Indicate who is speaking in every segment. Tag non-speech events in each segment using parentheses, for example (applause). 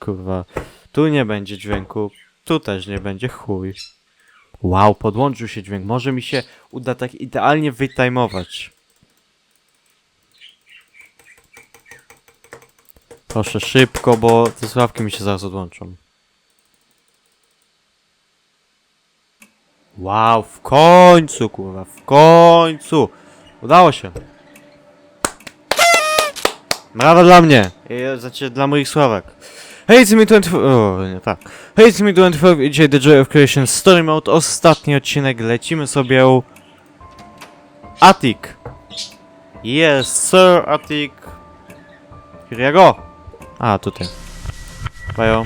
Speaker 1: Kurwa. Tu nie będzie dźwięku. Tu też nie będzie chuj. Wow, podłączył się dźwięk. Może mi się uda tak idealnie wytajmować. Proszę szybko, bo te sławki mi się zaraz odłączą. Wow, w końcu, kurwa, w końcu. Udało się. Brawa dla mnie. I, znaczy dla moich sławek. Hey, it's me 24... O, nie tak. Hey, it's me 24 i dzisiaj The Joy of Creation Story Mode. Ostatni odcinek. Lecimy sobie... Attic. Yes, sir, Attic. Here I go. A, tutaj. Bajo.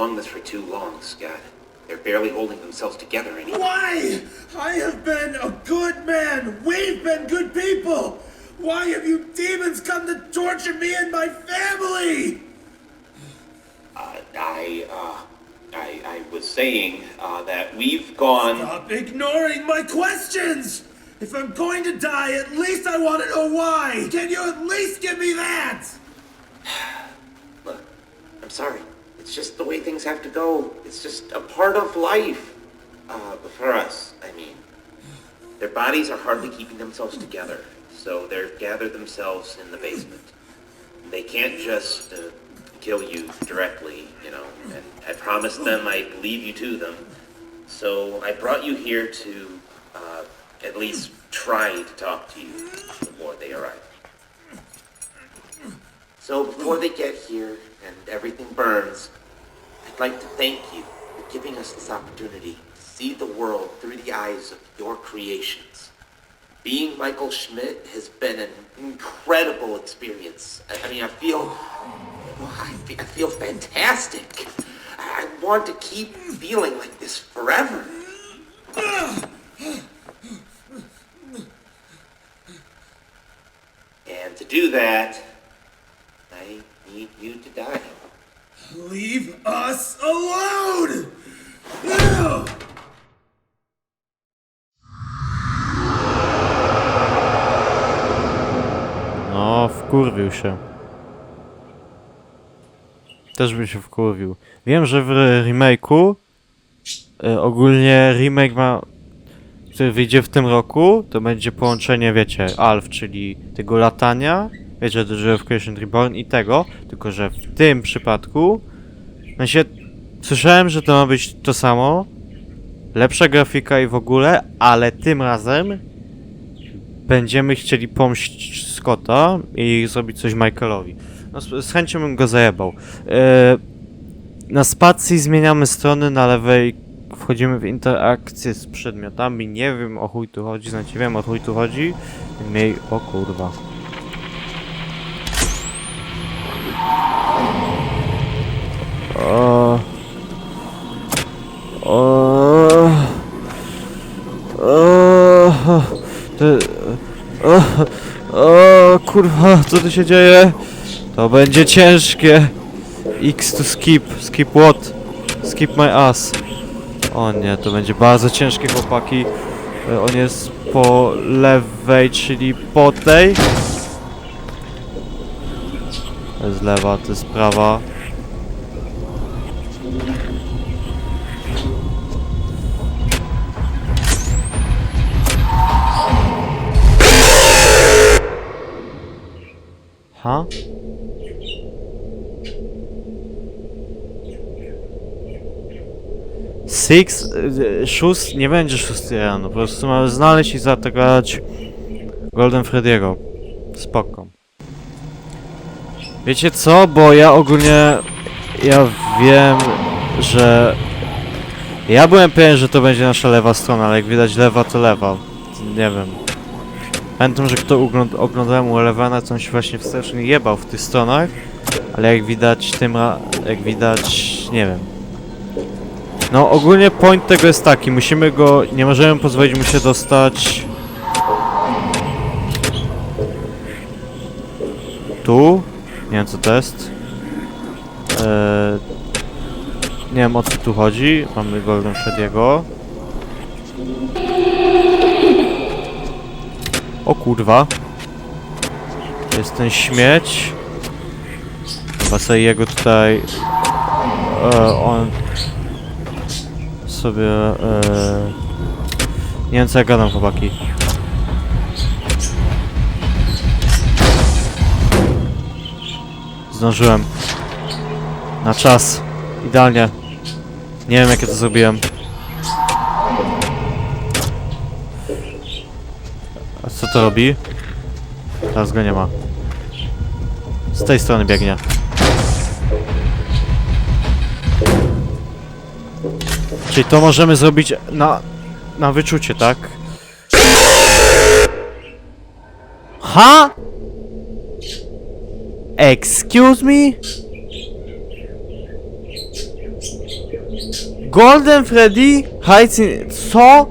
Speaker 2: You've this for too long, Scott. They're barely holding themselves together anymore.
Speaker 3: Why? I have been a good man. We've been good people. Why have you demons come to torture me and my family?
Speaker 2: Uh, I, uh, I, I was saying uh, that we've gone.
Speaker 3: Stop ignoring my questions. If I'm going to die, at least I want to know why. Can you at least give me that? (sighs)
Speaker 2: Look, I'm sorry. It's just the way things have to go. It's just a part of life. Uh, for us, I mean. Their bodies are hardly keeping themselves together, so they've gathered themselves in the basement. They can't just uh, kill you directly, you know, and I promised them I'd leave you to them. So I brought you here to uh, at least try to talk to you before they arrive. So before they get here and everything burns, I'd like to thank you for giving us this opportunity to see the world through the eyes of your creations. Being Michael Schmidt has been an incredible experience. I, I mean, I feel, I fe- I feel fantastic. I want to keep feeling like this forever. And to do that, I need you to die.
Speaker 3: Leave us alone. No!
Speaker 1: Wkurwił się. Też bym się wkurwił. Wiem, że w remake'u e, ogólnie remake ma który wyjdzie w tym roku, to będzie połączenie, wiecie, Alf, czyli tego latania, wiecie, Joy of Creation Reborn i tego, tylko że w tym przypadku, w sensie, słyszałem, że to ma być to samo, lepsza grafika i w ogóle, ale tym razem będziemy chcieli pomścić Scotta i zrobić coś Michaelowi. No, z, chęcią bym go zajebał. E, na spacji zmieniamy strony, na lewej wchodzimy w interakcję z przedmiotami. Nie wiem o chuj tu chodzi, znaczy wiem o chuj tu chodzi. Miej, o kurwa. O, o, o, o, o, kurwa, co tu się dzieje? To będzie ciężkie. X to skip, skip what? Skip my ass. O nie, to będzie bardzo ciężkie chłopaki. E, On jest po lewej, czyli po tej. To jest lewa, to jest prawa. Ha? Six, y, szóst, nie będzie szósty rano, po prostu mamy znaleźć i zaatakować Golden Freddy'ego. Spoko. Wiecie co, bo ja ogólnie, ja wiem, że ja byłem pewien, że to będzie nasza lewa strona, ale jak widać lewa to lewa. Nie wiem. Pamiętam, że kto ogląd oglądałem u Elevena, to on się właśnie wstecznie jebał w tych stronach, ale jak widać tym, jak widać, nie wiem. No ogólnie point tego jest taki, musimy go, nie możemy pozwolić mu się dostać tu, nie wiem co to jest, eee, Nie wiem o co tu chodzi. Mamy Golden Freddy'ego. O kurwa. To jest ten śmieć. Chyba sobie jego tutaj... E, on... Sobie... E, nie wiem co ja gadam chłopaki. Zdążyłem. Na czas. Idealnie. Nie wiem jak ja to zrobiłem. To robi? Teraz go nie ma. Z tej strony biegnie. Czyli to możemy zrobić na, na wyczucie, tak? Ha? Excuse me? Golden Freddy hides in... Co?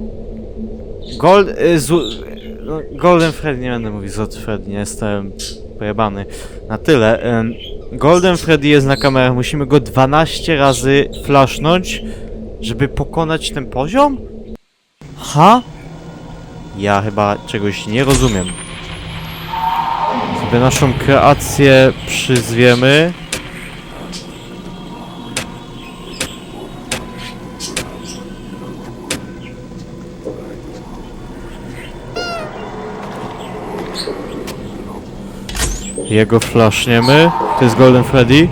Speaker 1: Gold... Y, zł, no, Golden Freddy, nie będę mówił Złoty Freddy, jestem pojebany. Na tyle. Golden Freddy jest na kamerach, musimy go 12 razy flashnąć, żeby pokonać ten poziom? Ha? Ja chyba czegoś nie rozumiem. Sobie naszą kreację przyzwiemy. Jego flashniemy. To jest Golden Freddy.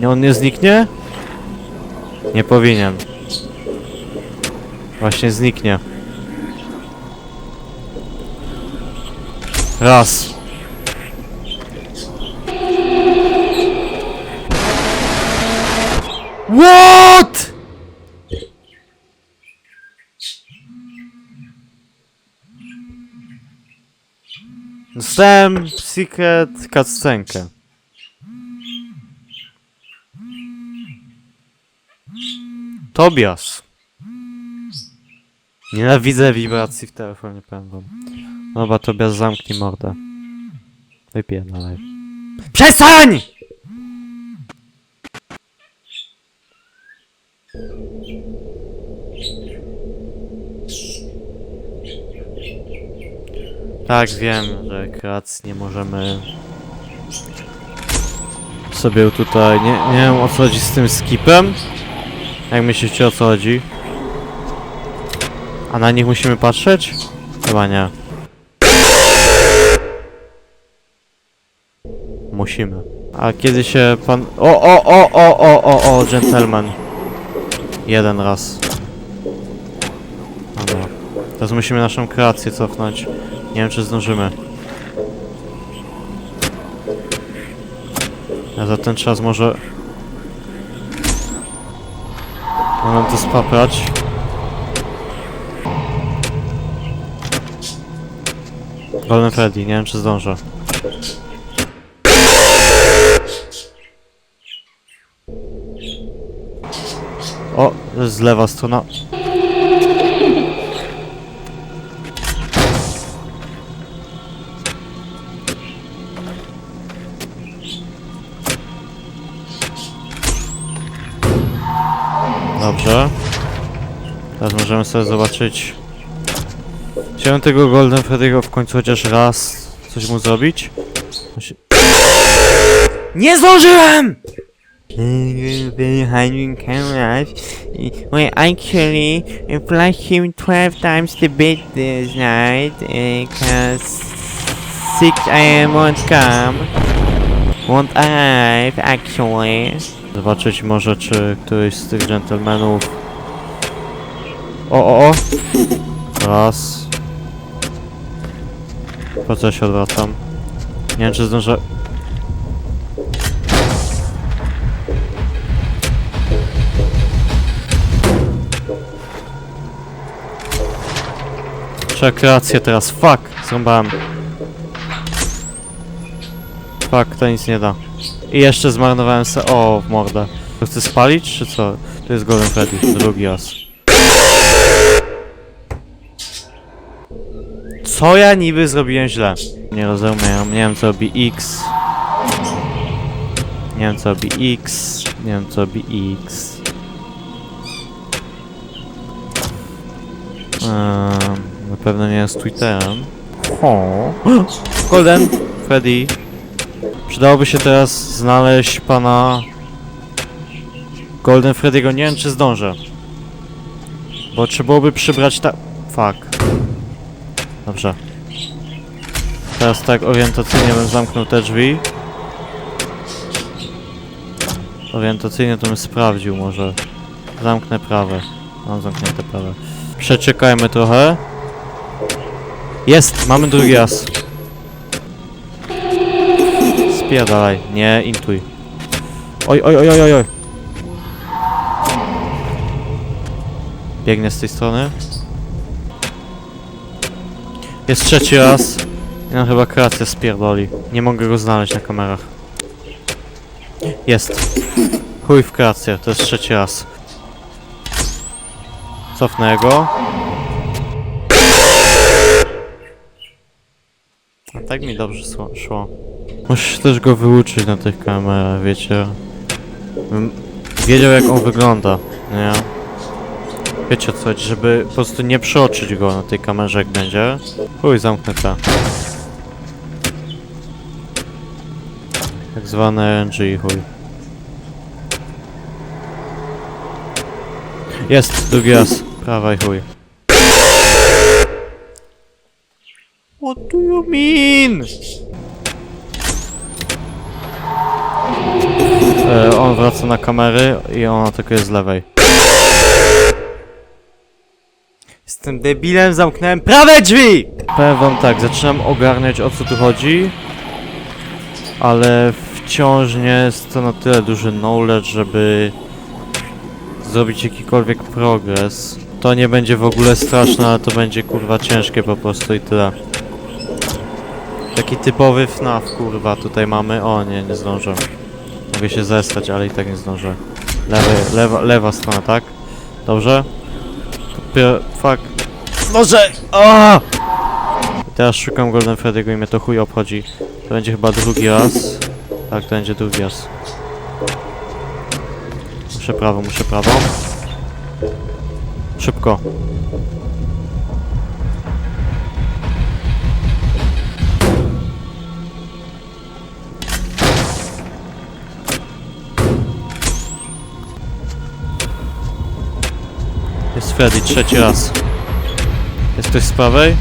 Speaker 1: Nie, on nie zniknie? Nie powinien. Właśnie zniknie. Raz. What? Dostałem secret cutscenkę. Tobias. Nienawidzę wibracji w telefonie, powiem wam. Dobra, Tobias, zamknij mordę. Wypierdalaj. PRZESTAń! Tak, wiem, że kreacji nie możemy sobie tutaj... Nie, nie wiem o co chodzi z tym skipem. Jak myślicie o co chodzi? A na nich musimy patrzeć? Chyba nie. Musimy. A kiedy się pan... O, o, o, o, o, o, o, gentleman. Jeden raz. Dobra. Teraz musimy naszą kreację cofnąć. Nie wiem, czy zdążymy. Ja za ten czas może... Mogę to spaprać. Golden Freddy, nie wiem czy zdążę. O, z lewa strona. Dobrze. Teraz możemy sobie zobaczyć. Chciałem tego Golden Freddy'ego w końcu chociaż raz coś mu zrobić. Musi- Nie zdążyłem! Behind cameras, we actually flashed him 12 times the bit this night, because 6 AM won't come, won't arrive actually. Zobaczyć może, czy któryś z tych gentlemanów... O, o, o! Raz. Po co się odwracam? Nie wiem, czy zdążę... Trzeba kreację teraz, fuck! Zrąbałem. Fuck, to nic nie da. I jeszcze zmarnowałem se... O, w mordę. To chcę spalić, czy co? To jest Golden Freddy, drugi raz. Co ja niby zrobiłem źle? Nie rozumiem, nie wiem co robi X. Nie wiem co robi X. Nie wiem co robi X. Um, na pewno nie jest Twitterem. O. (gasps) Golden Freddy. Przydałoby się teraz znaleźć pana Golden Freddy'ego. Nie wiem czy zdążę. Bo trzeba byłoby przybrać ta... Fuck. Dobrze. Teraz tak orientacyjnie bym zamknął te drzwi. Orientacyjnie to bym sprawdził może. Zamknę prawe. Mam zamknięte prawe. Przeczekajmy trochę. Jest! Mamy drugi raz. Spierdalaj. Nie, intuj. Oj, oj, oj, oj, oj. Biegnie z tej strony. Jest trzeci raz. Ja chyba kreację spierdoli. Nie mogę go znaleźć na kamerach. Jest. Chuj w kreację, to jest trzeci raz. Cofnę go. A tak mi dobrze szło- Muszę też go wyuczyć na tych kamerach, wiecie. Bym wiedział jak on wygląda, nie? Wiecie co żeby po prostu nie przeoczyć go na tej kamerze jak będzie. Chuj, zamknę to. Tak zwane RNG, chuj. Jest, drugi raz. Prawa i chuj. What do you mean? E, on wraca na kamery i on atakuje z lewej. Jestem debilem, zamknąłem prawe drzwi! Powiem wam tak, zaczynam ogarniać o co tu chodzi, ale wciąż nie jest to na tyle duży knowledge, żeby zrobić jakikolwiek progres. To nie będzie w ogóle straszne, ale to będzie kurwa ciężkie po prostu i tyle. Taki typowy FNAF kurwa tutaj mamy. O nie, nie zdążę. Mogę się zestać, ale i tak nie zdążę. Lewy, lewa, lewa strona, tak? Dobrze? Fuck. Może! O! Teraz szukam Golden Freddy'ego i mnie to chuj obchodzi. To będzie chyba drugi raz. Tak, to będzie drugi raz. Muszę prawo, muszę prawo. Szybko. Jest Freddy, trzeci raz. Jest ktoś z prawej?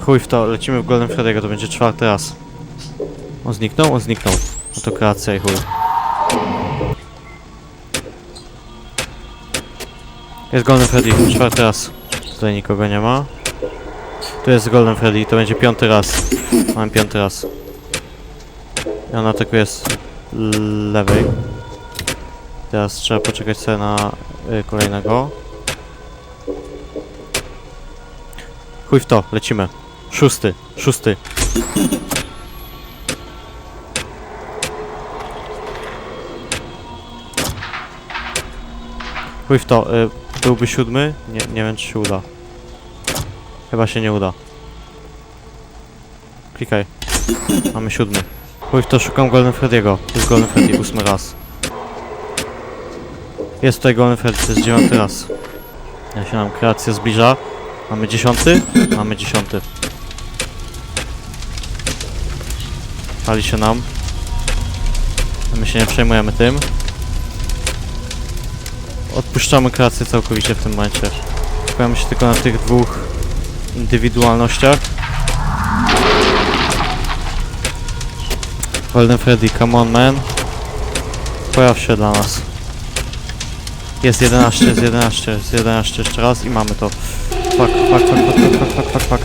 Speaker 1: Chuj w to, lecimy w Golden Freddy'ego, to będzie czwarty raz. On zniknął? On zniknął. No to kreacja i chuj. Jest Golden Freddy, czwarty raz. Tutaj nikogo nie ma. Tu jest Golden Freddy, to będzie piąty raz. Mam piąty raz. I on atakuje z lewej. Teraz trzeba poczekać sobie na y, kolejnego. Chuj w to, lecimy. Szósty, szósty. Chuj w to, y, byłby siódmy? Nie, nie wiem czy się uda. Chyba się nie uda. Klikaj. Mamy siódmy. Chuj w to, szukam Golden Freddy'ego. Jest Golden Freddy, ósmy raz. Jest tutaj Golden to jest dziewiąty raz. Ja się nam kreacja zbliża. Mamy dziesiąty? Mamy dziesiąty. Pali się nam. My się nie przejmujemy tym. Odpuszczamy kreację całkowicie w tym momencie. Skupiamy się tylko na tych dwóch indywidualnościach. Golden Freddy, come on man. Pojaw się dla nas. Jest 11, jest 11, jest 11 jeszcze raz i mamy to. Fuck, fuck, fuck, fuck, fuck, fuck, fuck, fuck.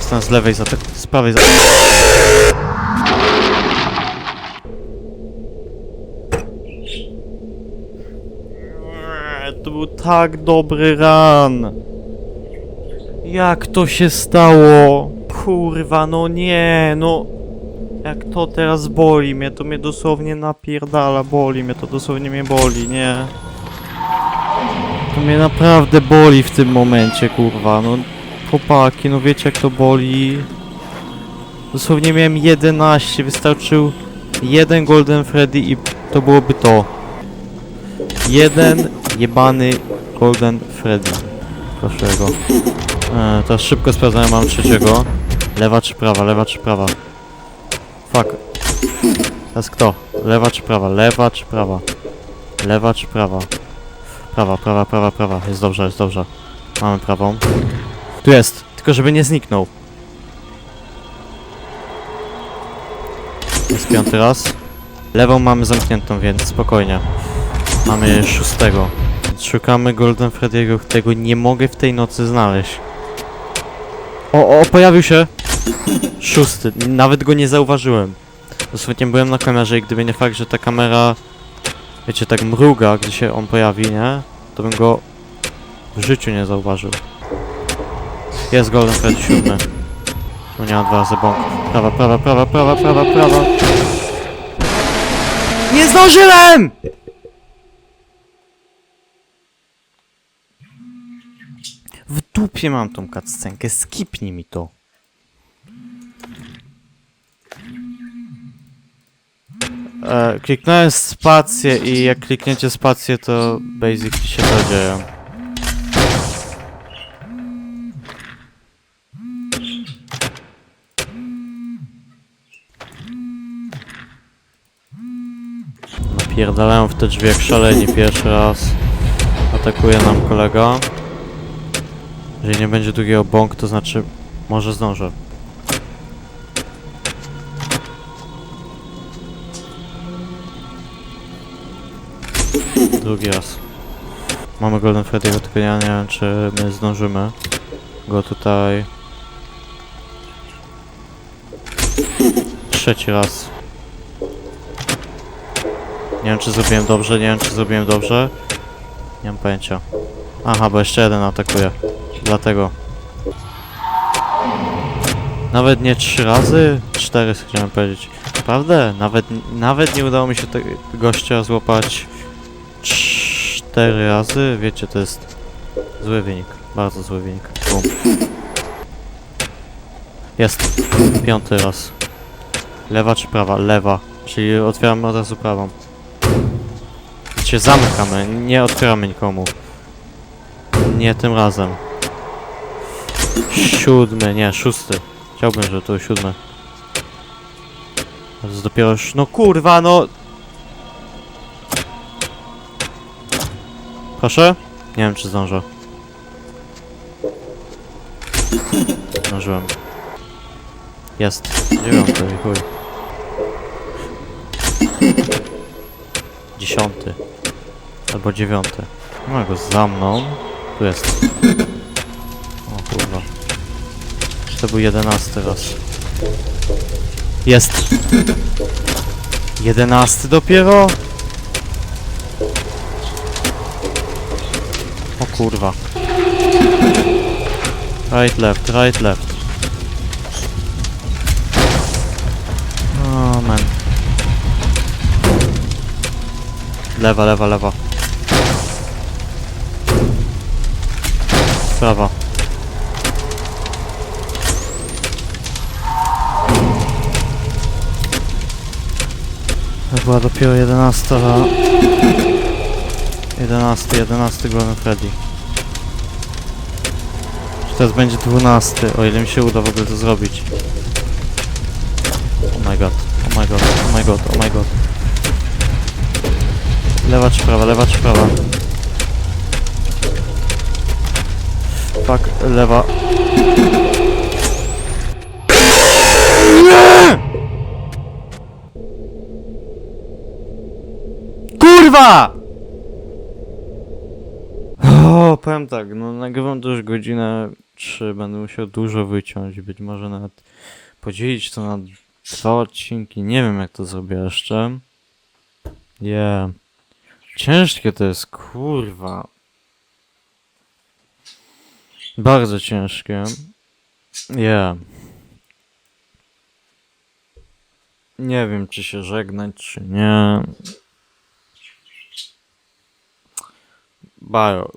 Speaker 1: Stan z lewej za z prawej za eee, To był tak dobry run. Jak to się stało? Kurwa, no nie, no. Jak to teraz boli mnie, to mnie dosłownie napierdala, boli mnie, to dosłownie mnie boli, nie? To mnie naprawdę boli w tym momencie, kurwa, no chłopaki, no wiecie jak to boli? Dosłownie miałem 11, wystarczył jeden Golden Freddy i to byłoby to. Jeden jebany Golden Freddy. Proszę go. E, teraz szybko sprawdzałem, mam trzeciego. Lewa czy prawa, lewa czy prawa? Fuck. Teraz kto? Lewa czy prawa? Lewa czy prawa? Lewa czy prawa? Prawa, prawa, prawa, prawa. Jest dobrze, jest dobrze. Mamy prawą. Tu jest, tylko żeby nie zniknął. Jest piąty raz. Lewą mamy zamkniętą, więc spokojnie. Mamy szóstego. Szukamy Golden Freddy'ego, którego nie mogę w tej nocy znaleźć. O, o, pojawił się! Szósty, nawet go nie zauważyłem. Dosłownie byłem na kamerze i gdyby nie fakt, że ta kamera, wiecie, tak mruga, gdy się on pojawi, nie? To bym go w życiu nie zauważył. Jest Golden Freddy siódmy. Tu nie ma dwa razy bąk. Prawa, prawa, prawa, prawa, prawa, prawa. Nie zdążyłem! W dupie mam tą cutscenkę, skipnij mi to. E, kliknąłem spację i jak klikniecie spację to basically się to dzieje. Napierdalają w te drzwi jak szaleni pierwszy raz. Atakuje nam kolega. Jeżeli nie będzie drugiego bąk, to znaczy może zdążę. Drugi raz. Mamy Golden Freddy'ego, tylko ja nie wiem, czy my zdążymy go tutaj... Trzeci raz. Nie wiem, czy zrobiłem dobrze, nie wiem, czy zrobiłem dobrze. Nie mam pojęcia. Aha, bo jeszcze jeden atakuje. Dlatego. Nawet nie trzy razy? Cztery chciałem powiedzieć. Naprawdę? Nawet, nawet nie udało mi się tego gościa złapać cztery razy? Wiecie, to jest zły wynik. Bardzo zły wynik. Bum. Jest. Piąty raz. Lewa czy prawa? Lewa. Czyli otwieramy od razu prawą. Się zamykamy, nie otwieramy nikomu. Nie tym razem. Siódmy, nie, szósty. Chciałbym, żeby to był siódmy. To jest dopiero. No kurwa, no! Proszę? Nie wiem, czy zdążę. Zdążyłem. Jest. Dziewiąty, chuj. Dziesiąty. Albo dziewiąty. Ma go za mną. Tu jest. To był jedenasty raz. Jest! Jedenasty dopiero? O kurwa. Right, left, right, left. O man. Lewa, lewa, lewa. Prawa. Była dopiero 11. 11, 11 Golden Freddy. Czy teraz będzie 12, o ile mi się uda w ogóle to zrobić. Oh my god, oh my god, oh my god, oh my god. Lewa czy prawa, lewa czy prawa? Fuck, lewa. Kurwa! O, powiem tak, no nagrywam to już godzinę 3, będę musiał dużo wyciąć, być może nawet podzielić to na dwa odcinki, nie wiem jak to zrobię jeszcze. Yeah. Ciężkie to jest, kurwa. Bardzo ciężkie. Yeah. Nie wiem, czy się żegnać, czy nie. Bajo,